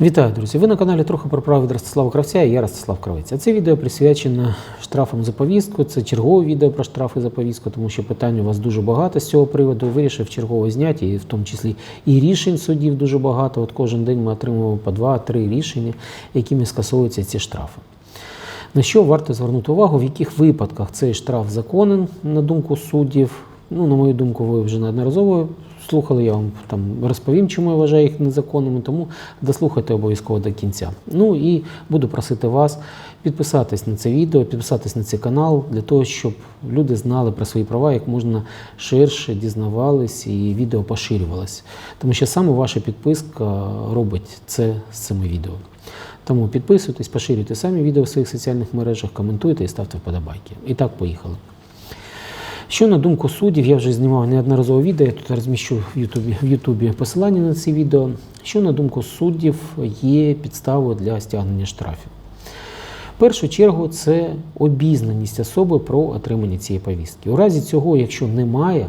Вітаю, друзі! Ви на каналі трохи про право від Ростислава Кравця і я Ростислав Кравець. А це відео присвячено штрафам за повістку. Це чергове відео про штрафи за повістку, тому що питань у вас дуже багато з цього приводу. Вирішив чергово зняти, і в тому числі і рішень судів дуже багато. От кожен день ми отримуємо по два-три рішення, якими скасовуються ці штрафи. На що варто звернути увагу, в яких випадках цей штраф законен, на думку суддів. Ну, на мою думку, ви вже неодноразово слухали, я вам там розповім, чому я вважаю їх незаконними, тому дослухайте обов'язково до кінця. Ну і буду просити вас підписатись на це відео, підписатись на цей канал для того, щоб люди знали про свої права, як можна ширше дізнавались і відео поширювалось. Тому що саме ваша підписка робить це з цими відео. Тому підписуйтесь, поширюйте самі відео в своїх соціальних мережах, коментуйте і ставте вподобайки. І так, поїхали. Що на думку суддів, я вже знімав неодноразово відео, я тут розміщу в Ютубі, в Ютубі посилання на ці відео. Що на думку суддів є підставою для стягнення штрафів? В першу чергу це обізнаність особи про отримання цієї повістки. У разі цього, якщо немає,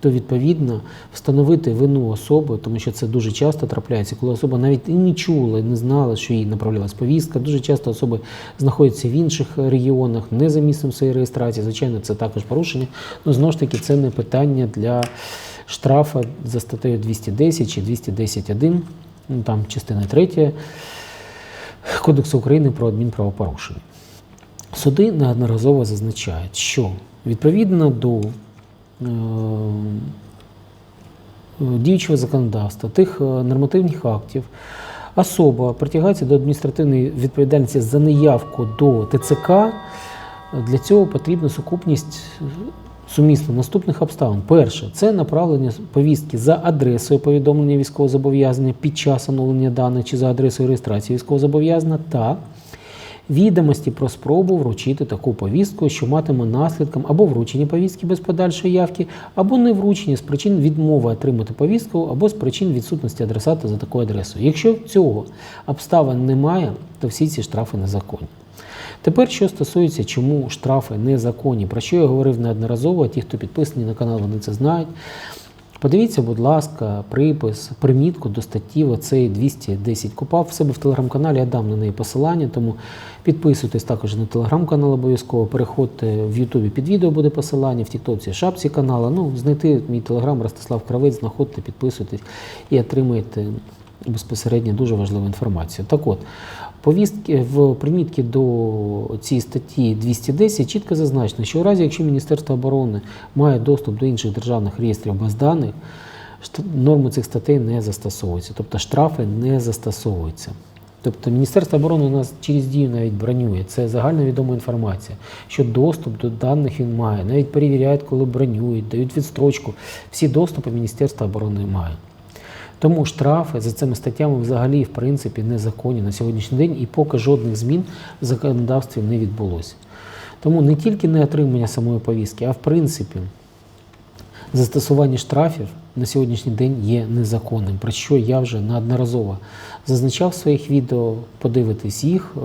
то відповідно встановити вину особи, тому що це дуже часто трапляється, коли особа навіть і не чула, не знала, що їй направлялась повістка. Дуже часто особи знаходяться в інших регіонах, не за місцем своєї реєстрації. Звичайно, це також порушення. Ну знову ж таки, це не питання для штрафа за статтею 210 чи 210.1, ну там частина 3 Кодексу України про адмінправопорушення. Суди неодноразово зазначають, що відповідно до діючого законодавства, тих е, нормативних актів, особа притягається до адміністративної відповідальності за неявку до ТЦК. Для цього потрібна сукупність сумісно наступних обставин. Перше, це направлення повістки за адресою повідомлення військовозобов'язання під час оновлення даних чи за адресою реєстрації військовозобов'язання та відомості про спробу вручити таку повістку, що матиме наслідком або вручення повістки без подальшої явки, або не вручення з причин відмови отримати повістку, або з причин відсутності адресата за такою адресою. Якщо цього обставин немає, то всі ці штрафи незаконні. Тепер, що стосується, чому штрафи незаконні, про що я говорив неодноразово, ті, хто підписані на канал, вони це знають. Подивіться, будь ласка, припис, примітку до статті оцей 210 купав в себе в телеграм-каналі, я дам на неї посилання, тому підписуйтесь також на телеграм-канал обов'язково, переходьте в Ютубі під відео буде посилання, в Тіктоці шапці канала. Ну, знайти мій телеграм Ростислав Кравець, знаходьте, підписуйтесь і отримаєте безпосередньо дуже важливу інформацію. Так от, повістки в примітці до цієї статті 210 чітко зазначено, що у разі, якщо Міністерство оборони має доступ до інших державних реєстрів баз даних, норми цих статей не застосовуються, тобто штрафи не застосовуються. Тобто Міністерство оборони у нас через дію навіть бронює. Це загальновідома інформація, що доступ до даних він має. Навіть перевіряють, коли бронюють, дають відстрочку. Всі доступи Міністерства оборони має. Тому штрафи за цими статтями взагалі в принципі незаконні на сьогоднішній день і поки жодних змін в законодавстві не відбулося. Тому не тільки не отримання самої повістки, а в принципі застосування штрафів на сьогоднішній день є незаконним, про що я вже неодноразово зазначав в своїх відео, подивитись їх. Е,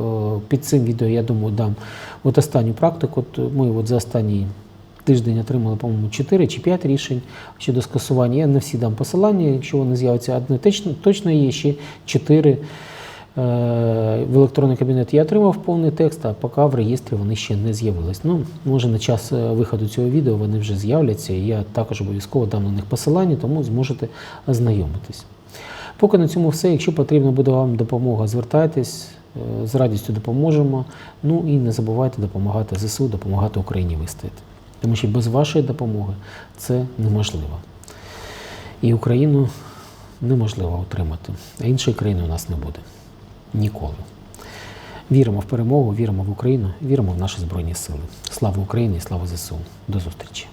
Під цим відео, я думаю, дам от останню практику. От ми от за останній тиждень отримали, по-моєму, 4 чи 5 рішень щодо скасування. Я не всі дам посилання, якщо вони з'являться. Одне точно, є ще 4 в електронний кабінет я отримав повний текст, а поки в реєстрі вони ще не з'явились. Ну, може на час е, виходу цього відео вони вже з'являться, і я також обов'язково дам на них посилання, тому зможете ознайомитись. Поки на цьому все. Якщо потрібна буде вам допомога, звертайтесь, е, з радістю допоможемо. Ну і не забувайте допомагати ЗСУ, допомагати Україні вистояти. Тому що без вашої допомоги це неможливо. І Україну неможливо утримати, а іншої країни у нас не буде. Ніколи. Віримо в перемогу, віримо в Україну, віримо в наші Збройні Сили. Слава Україні, слава ЗСУ. До зустрічі!